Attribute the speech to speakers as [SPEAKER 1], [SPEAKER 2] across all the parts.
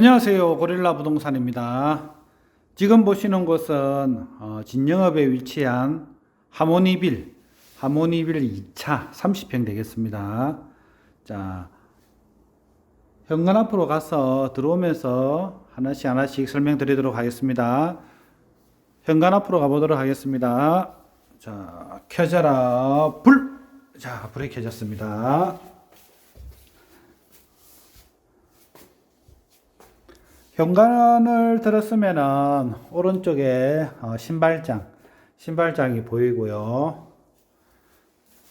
[SPEAKER 1] 안녕하세요. 고릴라 부동산입니다. 지금 보시는 곳은 어, 진영업에 위치한 하모니빌, 하모니빌 2차 30평 되겠습니다. 자, 현관 앞으로 가서 들어오면서 하나씩 하나씩 설명드리도록 하겠습니다. 현관 앞으로 가보도록 하겠습니다. 자, 켜져라 불. 자, 불이 켜졌습니다. 현관을 들었으면은 오른쪽에 어, 신발장, 신발장이 보이고요.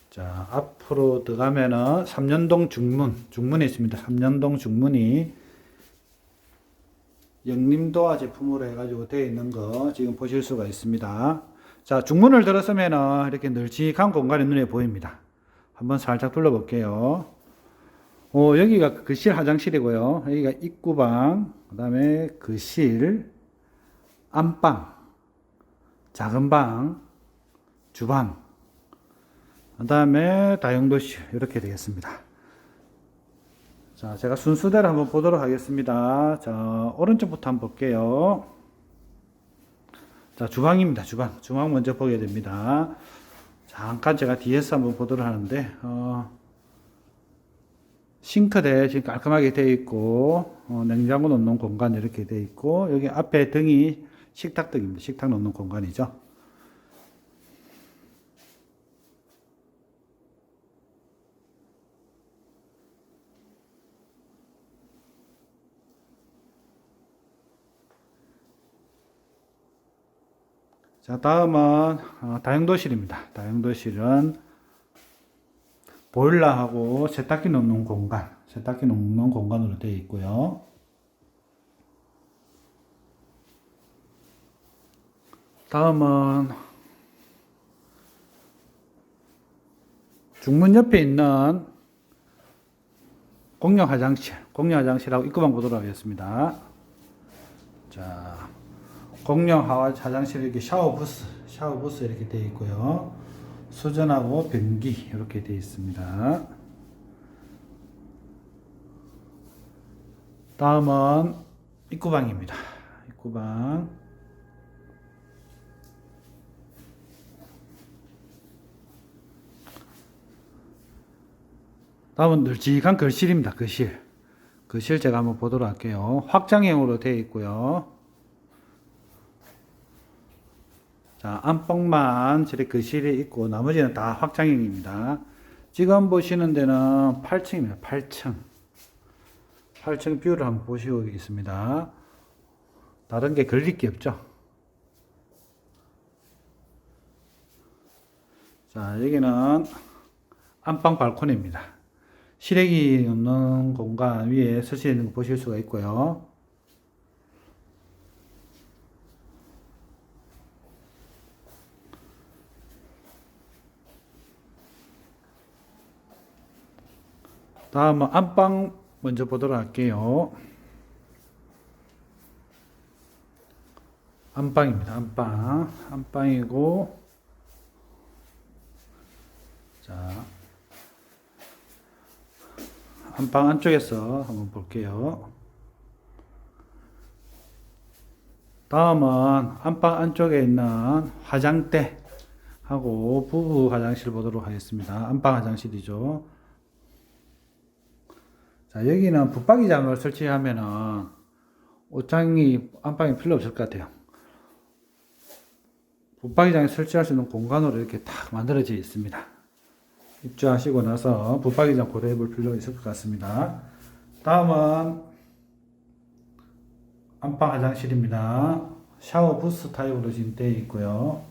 [SPEAKER 1] 자, 앞으로 들어가면은 삼년동 중문, 중문이 있습니다. 삼년동 중문이 영림도화 제품으로 해가지고 되어 있는 거 지금 보실 수가 있습니다. 자, 중문을 들었으면은 이렇게 널찍한 공간이 눈에 보입니다. 한번 살짝 둘러볼게요. 어, 여기가 그실 화장실이고요. 여기가 입구방, 그 다음에 그실, 안방, 작은 방, 주방, 그 다음에 다용도실, 이렇게 되겠습니다. 자, 제가 순서대로 한번 보도록 하겠습니다. 자, 오른쪽부터 한번 볼게요. 자, 주방입니다. 주방. 주방 먼저 보게 됩니다. 잠깐 제가 뒤에서 한번 보도록 하는데, 어, 싱크대 지금 깔끔하게 되어 있고 어, 냉장고 놓는 공간 이렇게 되어 있고 여기 앞에 등이 식탁 등입니다. 식탁 놓는 공간이죠. 자 다음은 어, 다용도실입니다. 다용도실은 보일러하고 세탁기 넣는 공간, 세탁기 넣는 공간으로 되어 있고요. 다음은 중문 옆에 있는 공용 화장실, 공용 화장실하고 입구만 보도록 하겠습니다. 자, 공용 화- 화장실 이렇게 샤워 부스, 샤워 부스 이렇게 되어 있고요. 수전하고 변기 이렇게 되어 있습니다. 다음은 입구방입니다. 입구방. 다음은 널찍한 거실입니다. 거실. 거실 제가 한번 보도록 할게요. 확장형으로 되어 있고요. 자, 안방만 저렇게 거실이 있고 나머지는 다 확장형입니다. 지금 보시는 데는 8층입니다. 8층. 8층 뷰를 한번 보시고 있습니다. 다른 게 걸릴 게 없죠. 자, 여기는 안방 발코니입니다. 실외기 없는 공간 위에 설치되어 있는 거 보실 수가 있고요. 다음은 안방 먼저 보도록 할게요. 안방입니다. 안방. 안방이고, 자, 안방 안쪽에서 한번 볼게요. 다음은 안방 안쪽에 있는 화장대 하고 부부 화장실 보도록 하겠습니다. 안방 화장실이죠. 자, 여기는 붙박이장을 설치하면은 옷장이 안방이 필요 없을 것 같아요. 붙박이장에 설치할 수 있는 공간으로 이렇게 탁 만들어져 있습니다. 입주하시고 나서 붙박이장 고려해 볼 필요가 있을 것 같습니다. 다음은 안방 화장실입니다. 샤워 부스 타입으로 지금 되어 있고요.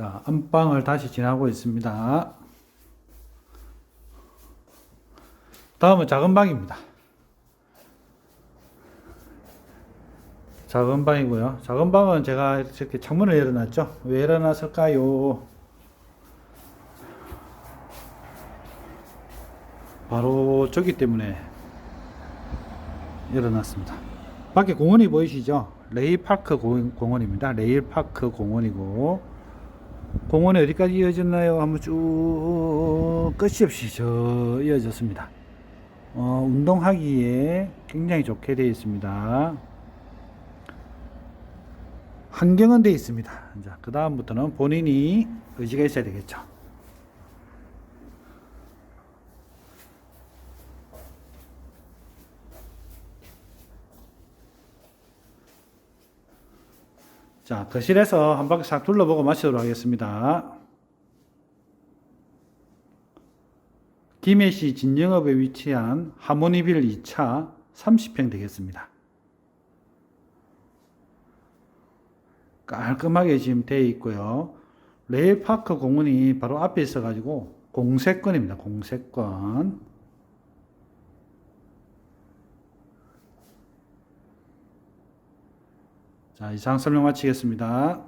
[SPEAKER 1] 자, 안방을 다시 지나고 있습니다. 다음은 작은 방입니다. 작은 방이고요. 작은 방은 제가 이렇게 창문을 열어놨죠. 왜 열어놨을까요? 바로 저기 때문에 열어놨습니다. 밖에 공원이 보이시죠? 레이파크 공- 공원입니다. 레일파크 공원이고 공원이 어디까지 이어졌나요? 한번 쭉 끝이 없이 저 이어졌습니다. 어, 운동하기에 굉장히 좋게 되어 있습니다. 환경은 되어 있습니다. 자, 그 다음부터는 본인이 의지가 있어야 되겠죠. 자, 거실에서 한 바퀴 싹 둘러보고 마치도록 하겠습니다. 김해시 진영읍에 위치한 하모니빌 2차 30평 되겠습니다. 깔끔하게 지금 되어 있고요. 레일파크 공원이 바로 앞에 있어가지고 공세권입니다. 공세권. 자, 이상 설명 마치겠습니다.